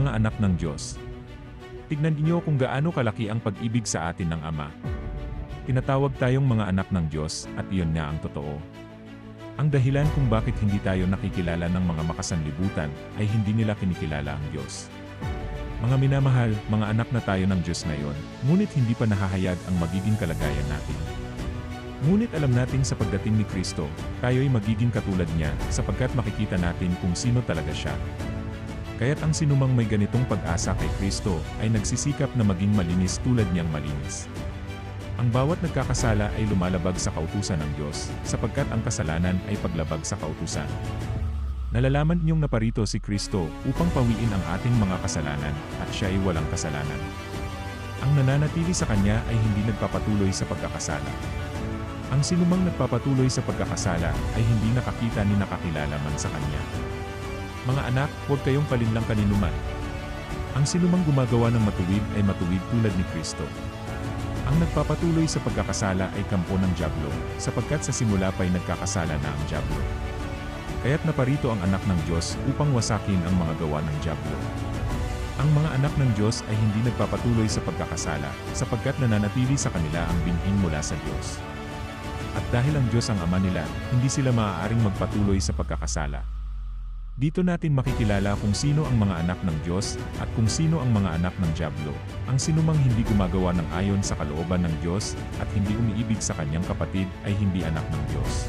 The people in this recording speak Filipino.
mga anak ng Diyos. Tignan niyo kung gaano kalaki ang pag-ibig sa atin ng Ama. Tinatawag tayong mga anak ng Diyos at iyon nga ang totoo. Ang dahilan kung bakit hindi tayo nakikilala ng mga makasanlibutan ay hindi nila kinikilala ang Diyos. Mga minamahal, mga anak na tayo ng Diyos ngayon, ngunit hindi pa nahahayag ang magiging kalagayan natin. Ngunit alam nating sa pagdating ni Kristo, tayo'y magiging katulad niya sapagkat makikita natin kung sino talaga siya. Kaya't ang sinumang may ganitong pag-asa kay Kristo ay nagsisikap na maging malinis tulad niyang malinis. Ang bawat nagkakasala ay lumalabag sa kautusan ng Diyos, sapagkat ang kasalanan ay paglabag sa kautusan. Nalalaman niyong naparito si Kristo upang pawiin ang ating mga kasalanan, at siya ay walang kasalanan. Ang nananatili sa Kanya ay hindi nagpapatuloy sa pagkakasala. Ang sinumang nagpapatuloy sa pagkakasala ay hindi nakakita ni nakakilala man sa Kanya. Mga anak, huwag kayong palinlang kaninuman. Ang sinumang gumagawa ng matuwid ay matuwid tulad ni Kristo. Ang nagpapatuloy sa pagkakasala ay kampo ng Diablo, sapagkat sa simula pa'y nagkakasala na ang Diablo. Kaya't naparito ang anak ng Diyos upang wasakin ang mga gawa ng Diablo. Ang mga anak ng Diyos ay hindi nagpapatuloy sa pagkakasala, sapagkat nananatili sa kanila ang binhin mula sa Diyos. At dahil ang Diyos ang ama nila, hindi sila maaaring magpatuloy sa pagkakasala. Dito natin makikilala kung sino ang mga anak ng Diyos at kung sino ang mga anak ng Diablo. Ang sinumang hindi gumagawa ng ayon sa kalooban ng Diyos at hindi umiibig sa kanyang kapatid ay hindi anak ng Diyos.